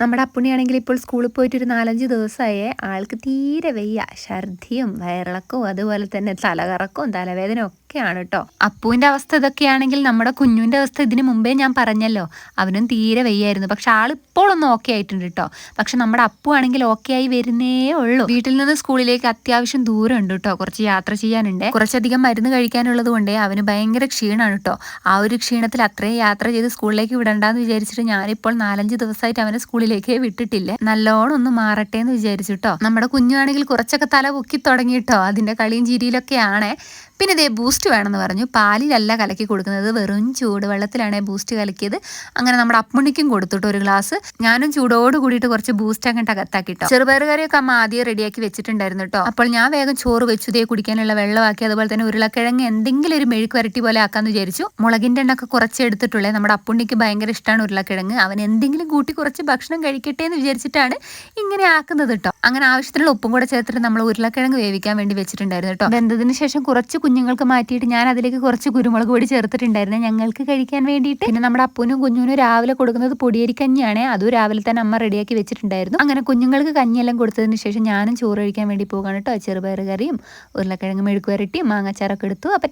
നമ്മുടെ അപ്പുണിയാണെങ്കിൽ ഇപ്പോൾ സ്കൂളിൽ പോയിട്ട് ഒരു നാലഞ്ച് ദിവസമായേ ആൾക്ക് തീരെ വയ്യ. ഛർദിയും വയറിളക്കവും അതുപോലെ തന്നെ തലകറക്കവും തലവേദനയും ഒക്കെയാണ് കേട്ടോ അപ്പുവിന്റെ അവസ്ഥ ഇതൊക്കെയാണെങ്കിൽ നമ്മുടെ കുഞ്ഞുവിന്റെ അവസ്ഥ ഇതിന് മുമ്പേ ഞാൻ പറഞ്ഞല്ലോ. അവനും തീരെ വയ്യായിരുന്നു. പക്ഷെ ഒന്ന് ഓക്കെ ആയിട്ടുണ്ട് കേട്ടോ പക്ഷെ നമ്മുടെ അപ്പു ആണെങ്കിൽ ഓക്കെ ആയി വരുന്നേ ഉള്ളൂ. വീട്ടിൽ നിന്ന് സ്കൂളിലേക്ക് അത്യാവശ്യം ദൂരം ഉണ്ട് കേട്ടോ കുറച്ച് യാത്ര ചെയ്യാനുണ്ട്. കുറച്ചധികം മരുന്ന് കഴിക്കാനുള്ളത് കൊണ്ടേ അവന് ഭയങ്കര ക്ഷീണമാണ് കേട്ടോ ആ ഒരു ക്ഷീണത്തിൽ അത്രയും യാത്ര ചെയ്ത് സ്കൂളിലേക്ക് വിടണ്ടെന്ന് വിചാരിച്ചിട്ട് ഞാനിപ്പോൾ നാലഞ്ച് ദിവസമായിട്ട് അവനെ സ്കൂളിലേക്ക് വിട്ടിട്ടില്ല. നല്ലോണം ഒന്ന് മാറട്ടെ എന്ന് വിചാരിച്ചു കേട്ടോ നമ്മുടെ കുഞ്ഞാണെങ്കിൽ കുറച്ചൊക്കെ തല പൊക്കി തുടങ്ങിയിട്ടോ അതിന്റെ കളിയും ചിരിയിലൊക്കെയാണേ. പിന്നെ ഇതേ ബൂസ്റ്റ് വേണമെന്ന് പറഞ്ഞു. പാലിലല്ല കലക്കി കൊടുക്കുന്നത്. വെറും ചൂടുവെള്ളത്തിലാണ് ബൂസ്റ്റ് കലക്കിയത്. അങ്ങനെ നമ്മുടെ അപ്പുണ്ണിക്കും കൊടുത്തിട്ട് ഒരു ഗ്ലാസ് ഞാനും ചൂടോട് കൂടിയിട്ട് കുറച്ച് ബൂസ്റ്റ് അങ്ങോട്ട് അകത്താക്കിട്ടോ. ചെറുപയർ കറിയൊക്കെ അമ്മ ആദ്യം റെഡിയാക്കി വെച്ചിട്ടുണ്ടായിരുന്നു കേട്ടോ അപ്പോൾ ഞാൻ വേഗം ചോറ് വെച്ചു. ഇതേ കുടിക്കാനുള്ള വെള്ളമാക്കി. അതുപോലെ തന്നെ ഉരുളക്കിഴങ്ങ് എന്തെങ്കിലും ഒരു മെഴുക്ക് വരട്ടി പോലെ ആക്കാന്ന് വിചാരിച്ചു. മുളകിന്റെ എണ്ണൊക്കെ കുറച്ച് എടുത്തിട്ടുള്ളേ. നമ്മുടെ അപ്പുണ്ണിക്ക് ഭയങ്കര ഇഷ്ടമാണ് ഉരുളക്കിഴങ്ങ്. അവൻ എന്തെങ്കിലും കൂട്ടി കുറച്ച് ഭക്ഷണം കഴിക്കട്ടെ എന്ന് വിചാരിച്ചിട്ടാണ് ഇങ്ങനെ ആക്കുന്നത് കേട്ടോ അങ്ങനെ ആവശ്യത്തിനുള്ള ഉപ്പും കൂടെ ചേർത്തിട്ട് നമ്മൾ ഉരുളക്കിഴങ്ങ് വേവിക്കാൻ വേണ്ടി വെച്ചിട്ടുണ്ടായിരുന്നു കേട്ടോ വെന്തതിന് ശേഷം കുറച്ച് കുഞ്ഞുങ്ങൾക്ക് മാറ്റിയിട്ട് ഞാൻ അതിലേക്ക് കുറച്ച് കുരുമുളക് പൊടി ചേർത്തിട്ടുണ്ടായിരുന്നു. ഞങ്ങൾക്ക് കഴിക്കാൻ വേണ്ടിയിട്ട്. പിന്നെ നമ്മുടെ അപ്പനും കുഞ്ഞുനും രാവിലെ കൊടുക്കുന്നത് പൊടിയരിക്കഞ്ഞിയാണ് അതും രാവിലെ തന്നെ അമ്മ റെഡിയാക്കി വെച്ചിട്ടുണ്ടായിരുന്നു. അങ്ങനെ കുഞ്ഞുങ്ങൾക്ക് കഞ്ഞിയെല്ലാം കൊടുത്തതിന് ശേഷം ഞാനും ചോറ് കഴിക്കാൻ വേണ്ടി പോകാണ് കേട്ടോ. ചെറുപയർ കറിയും ഉരുളക്കിഴങ്ങ് മെഴുക്ക് വരട്ടിയും മാങ്ങാച്ചാറൊക്കെ എടുത്തു. അപ്പം